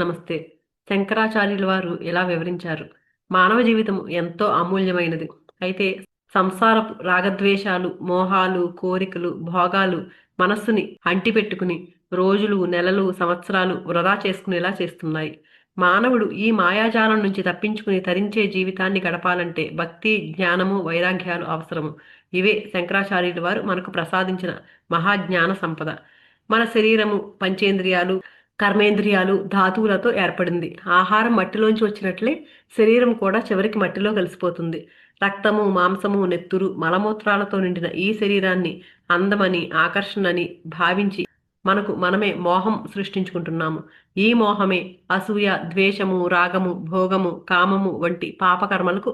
నమస్తే. శంకరాచార్యుల వారు ఇలా వివరించారు. మానవ జీవితం ఎంతో అమూల్యమైనది. అయితే సంసారపు రాగద్వేషాలు మోహాలు కోరికలు భోగాలు మనస్సుని అంటిపెట్టుకుని రోజులు నెలలు సంవత్సరాలు వృధా చేసుకునేలా చేస్తున్నాయి. మానవుడు ఈ మాయాజాలం నుంచి తప్పించుకుని తరించే జీవితాన్ని గడపాలంటే భక్తి జ్ఞానము వైరాగ్యాలు అవసరము. ఇవే శంకరాచార్యుల వారు మనకు ప్రసాదించిన మహాజ్ఞాన సంపద. మన శరీరము పంచేంద్రియాలు కర్మేంద్రియాలు ధాతువులతో ఏర్పడింది. ఆహారం మట్టిలోంచి వచ్చినట్లే శరీరం కూడా చివరికి మట్టిలో కలిసిపోతుంది. రక్తము మాంసము నెత్తురు మలమూత్రాలతో నిండిన ఈ శరీరాన్ని అందమని ఆకర్షణని భావించి మనకు మనమే మోహం సృష్టించుకుంటున్నాము. ఈ మోహమే అసూయ ద్వేషము రాగము భోగము కామము వంటి పాపకర్మలకు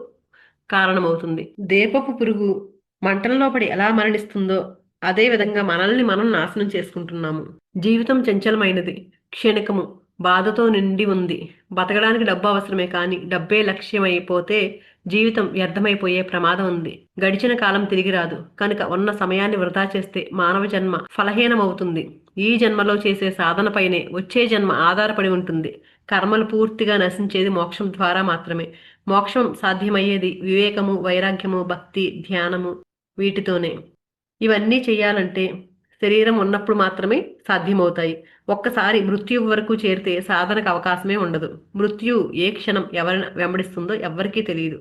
కారణమవుతుంది. దీపపు పురుగు మంటల్లో పడి ఎలా మరణిస్తుందో అదే విధంగా మనల్ని మనం నాశనం చేసుకుంటున్నాము. జీవితం చంచలమైనది. క్షణికము. బాధతో నిండి ఉంది. బతకడానికి డబ్బు అవసరమే కానీ డబ్బే లక్ష్యమైపోతే జీవితం వ్యర్థమైపోయే ప్రమాదం ఉంది. గడిచిన కాలం తిరిగి రాదు. కనుక ఉన్న సమయాన్ని వృధా చేస్తే మానవ జన్మ ఫలహీనమవుతుంది. ఈ జన్మలో చేసే సాధనపైనే వచ్చే జన్మ ఆధారపడి ఉంటుంది. కర్మలు పూర్తిగా నశించేది మోక్షం ద్వారా మాత్రమే. మోక్షం సాధ్యమయ్యేది వివేకము వైరాగ్యము భక్తి ధ్యానము వీటితోనే. ఇవన్నీ చేయాలంటే శరీరం ఉన్నప్పుడు మాత్రమే సాధ్యమవుతాయి. ఒక్కసారి మృత్యువు వరకు చేరితే సాధనకు అవకాశమే ఉండదు. మృత్యు ఏ క్షణం ఎవరిని వెంబడిస్తుందో ఎవ్వరికీ తెలియదు.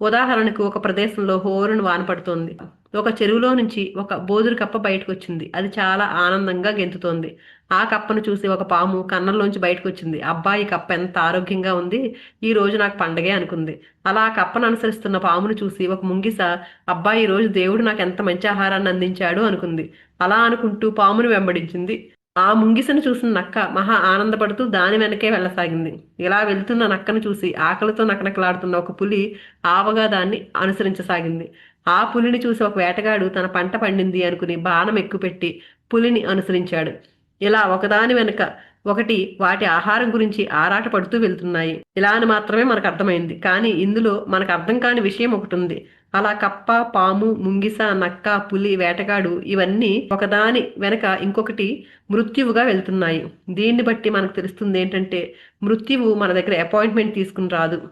ఉదాహరణకు ఒక ప్రదేశంలో హోరును వాన పడుతోంది ఒక చెరువులో నుంచి ఒక బోదురు కప్ప బయటకు వచ్చింది అది చాలా ఆనందంగా గెంతుతోంది. ఆ కప్పను చూసి ఒక పాము కన్నంలోంచి బయటకు వచ్చింది అబ్బాయి కప్ప ఎంత ఆరోగ్యంగా ఉంది. ఈ రోజు నాకు పండగే అనుకుంది. అలా ఆ కప్పను అనుసరిస్తున్న పామును చూసి ఒక ముంగిస అబ్బాయి ఈ రోజు దేవుడు నాకు ఎంత మంచి ఆహారాన్ని అందించాడు అనుకుంది. అలా అనుకుంటూ పామును వెంబడించింది. ఆ ముంగిసను చూసిన నక్క మహా ఆనందపడుతూ దాని వెనకే వెళ్ళసాగింది. ఇలా వెళ్తున్న నక్కను చూసి ఆకలితో నకనకలాడుతున్న ఒక పులి ఆవగా దాన్ని అనుసరించసాగింది. ఆ పులిని చూసి ఒక వేటగాడు తన పంట పండింది అనుకుని బాణం ఎక్కుపెట్టి పులిని అనుసరించాడు. ఇలా ఒకదాని వెనుక ఒకటి వాటి ఆహారం గురించి ఆరాట పడుతూ వెళ్తున్నాయి. ఇలా అని మాత్రమే మనకు అర్థమైంది. కానీ ఇందులో మనకు అర్థం కాని విషయం ఒకటి ఉంది. అలా కప్ప పాము ముంగిస నక్క పులి వేటగాడు ఇవన్నీ ఒకదాని వెనక ఇంకొకటి మృత్యువుగా వెళ్తున్నాయి. దీన్ని బట్టి మనకు తెలుస్తుంది ఏంటంటే మృత్యువు మన దగ్గర అపాయింట్మెంట్ తీసుకుని రాదు.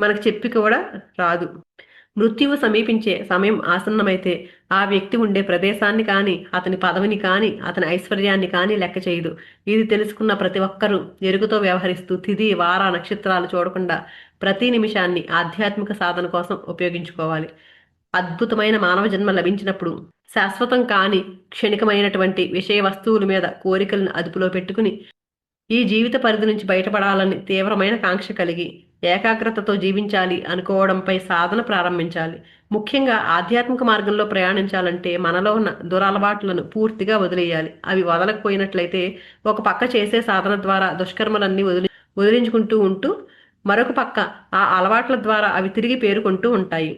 మనకు చెప్పి కూడా రాదు. మృత్యువు సమీపించే సమయం ఆసన్నమైతే ఆ వ్యక్తి ఉండే ప్రదేశాన్ని కానీ అతని పదవిని కానీ అతని ఐశ్వర్యాన్ని కానీ లెక్క చేయదు. ఇది తెలుసుకున్న ప్రతి ఒక్కరూ ఎరుగుతో వ్యవహరిస్తూ తిది వార నక్షత్రాలు చూడకుండా ప్రతి నిమిషాన్ని ఆధ్యాత్మిక సాధన కోసం ఉపయోగించుకోవాలి. అద్భుతమైన మానవ జన్మ లభించినప్పుడు శాశ్వతం కాని క్షణికమైనటువంటి విషయ వస్తువుల మీద కోరికలను అదుపులో పెట్టుకుని ఈ జీవిత పరిధి నుంచి బయటపడాలని తీవ్రమైన కాంక్ష కలిగి ఏకాగ్రతతో జీవించాలి అనుకోవడంపై సాధన ప్రారంభించాలి. ముఖ్యంగా ఆధ్యాత్మిక మార్గంలో ప్రయాణించాలంటే మనలో ఉన్న దురలవాట్లను పూర్తిగా వదిలేయాలి. అవి వదలకపోయినట్లయితే ఒక పక్క చేసే సాధన ద్వారా దుష్కర్మలన్నీ వదిలి వదిలించుకుంటూ ఉంటూ మరొక పక్క ఆ అలవాట్ల ద్వారా అవి తిరిగి పేరుకుంటూ ఉంటాయి.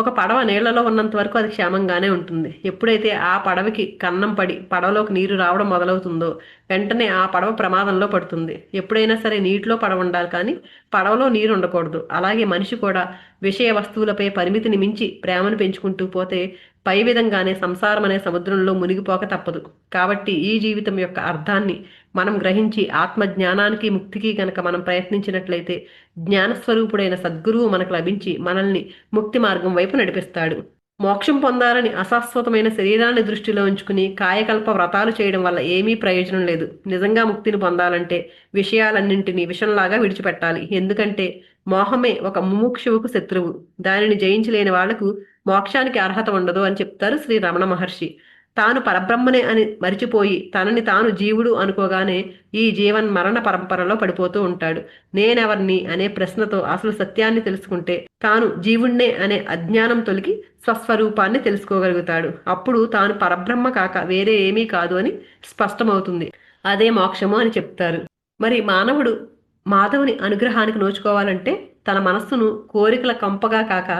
ఒక పడవ నీళ్ళలో ఉన్నంత వరకు అది క్షేమంగానే ఉంటుంది. ఎప్పుడైతే ఆ పడవకి కన్నం పడి పడవలోకి నీరు రావడం మొదలవుతుందో వెంటనే ఆ పడవ ప్రమాదంలో పడుతుంది. ఎప్పుడైనా సరే నీటిలో పడవ ఉండాలి కానీ పడవలో నీరు ఉండకూడదు. అలాగే మనిషి కూడా విషయ వస్తువులపై పరిమితిని మించి ప్రేమను పెంచుకుంటూ పోతే పై విధంగానే సంసారం అనే సముద్రంలో మునిగిపోక తప్పదు. కాబట్టి ఈ జీవితం యొక్క అర్థాన్ని మనం గ్రహించి ఆత్మ జ్ఞానానికి ముక్తికి కనుక మనం ప్రయత్నించినట్లయితే జ్ఞానస్వరూపుడైన సద్గురువు మనకు లభించి మనల్ని ముక్తి మార్గం వైపు నడిపిస్తాడు. మోక్షం పొందాలని అశాశ్వతమైన శరీరాన్ని దృష్టిలో ఉంచుకుని కాయకల్ప వ్రతాలు చేయడం వల్ల ఏమీ ప్రయోజనం లేదు. నిజంగా ముక్తిని పొందాలంటే విషయాలన్నింటినీ విషంలాగా విడిచిపెట్టాలి. ఎందుకంటే మోహమే ఒక ముముక్షువుకు శత్రువు. దానిని జయించలేని వాళ్ళకు మోక్షానికి అర్హత ఉండదు అని చెప్తారు శ్రీ రమణ మహర్షి. తాను పరబ్రహ్మనే అని మరిచిపోయి తనని తాను జీవుడు అనుకోగానే ఈ జీవన్ మరణ పరంపరలో పడిపోతూ ఉంటాడు. నేనెవర్ని అనే ప్రశ్నతో అసలు సత్యాన్ని తెలుసుకుంటే తాను జీవుణ్ణే అనే అజ్ఞానం తొలగి స్వస్వరూపాన్ని తెలుసుకోగలుగుతాడు. అప్పుడు తాను పరబ్రహ్మ కాక వేరే ఏమీ కాదు అని స్పష్టమవుతుంది. అదే మోక్షము అని చెప్తారు. మరి మానవుడు మాధవుని అనుగ్రహానికి నోచుకోవాలంటే తన మనస్సును కోరికల కంపగా కాక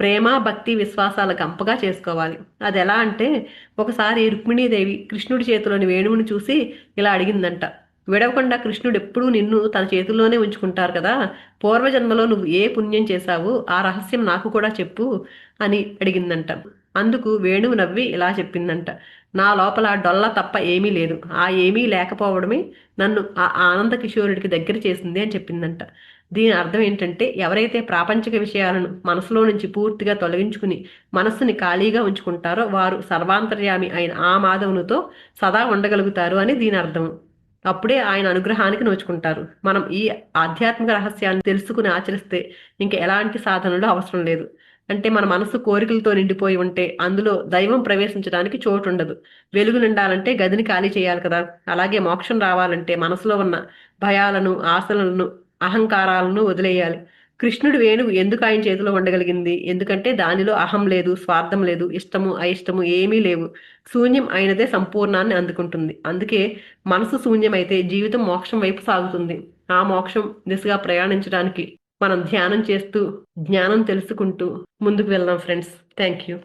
ప్రేమ భక్తి విశ్వాసాల గంపగా చేసుకోవాలి. అది ఎలా అంటే ఒకసారి రుక్మిణీదేవి కృష్ణుడి చేతిలోని వేణువుని చూసి ఇలా అడిగిందంట. విడవకుండా కృష్ణుడు ఎప్పుడూ నిన్ను తన చేతుల్లోనే ఉంచుకుంటారు కదా పూర్వజన్మలో నువ్వు ఏ పుణ్యం చేశావు ఆ రహస్యం నాకు కూడా చెప్పు అని అడిగిందంట. అందుకు వేణువు నవ్వి ఇలా చెప్పిందంట. నా లోపల డొల్ల తప్ప ఏమీ లేదు. ఆ ఏమీ లేకపోవడమే నన్ను ఆ ఆనంద కిషోరుడికి దగ్గర చేసింది అని చెప్పిందంట. దీని అర్థం ఏంటంటే ఎవరైతే ప్రాపంచిక విషయాలను మనసులో నుంచి పూర్తిగా తొలగించుకుని మనస్సుని ఖాళీగా ఉంచుకుంటారో వారు సర్వాంతర్యామి అయిన ఆ మాధవునితో సదా ఉండగలుగుతారు అని దీని అర్థం. అప్పుడే ఆయన అనుగ్రహానికి నోచుకుంటారు. మనం ఈ ఆధ్యాత్మిక రహస్యాన్ని తెలుసుకుని ఆచరిస్తే ఇంక ఎలాంటి సాధనలు అవసరం లేదు. అంటే మన మనసు కోరికలతో నిండిపోయి ఉంటే అందులో దైవం ప్రవేశించడానికి చోటు ఉండదు వెలుగు నిండాలంటే గదిని ఖాళీ చేయాలి కదా. అలాగే మోక్షం రావాలంటే మనసులో ఉన్న భయాలను ఆశలను అహంకారాలను వదిలేయాలి. కృష్ణుడి వేణువు ఎందుకు ఆయన చేతిలో ఉండగలిగింది? ఎందుకంటే దానిలో అహం లేదు స్వార్థం లేదు ఇష్టము అయిష్టము ఏమీ లేవు. శూన్యం అయినదే సంపూర్ణాన్ని అందుకుంటుంది. అందుకే మనసు శూన్యమైతే జీవితం మోక్షం వైపు సాగుతుంది. ఆ మోక్షం దిశగా ప్రయాణించడానికి మనం ధ్యానం చేస్తూ జ్ఞానం తెలుసుకుంటూ ముందుకు వెళ్దాం ఫ్రెండ్స్ థ్యాంక్ యూ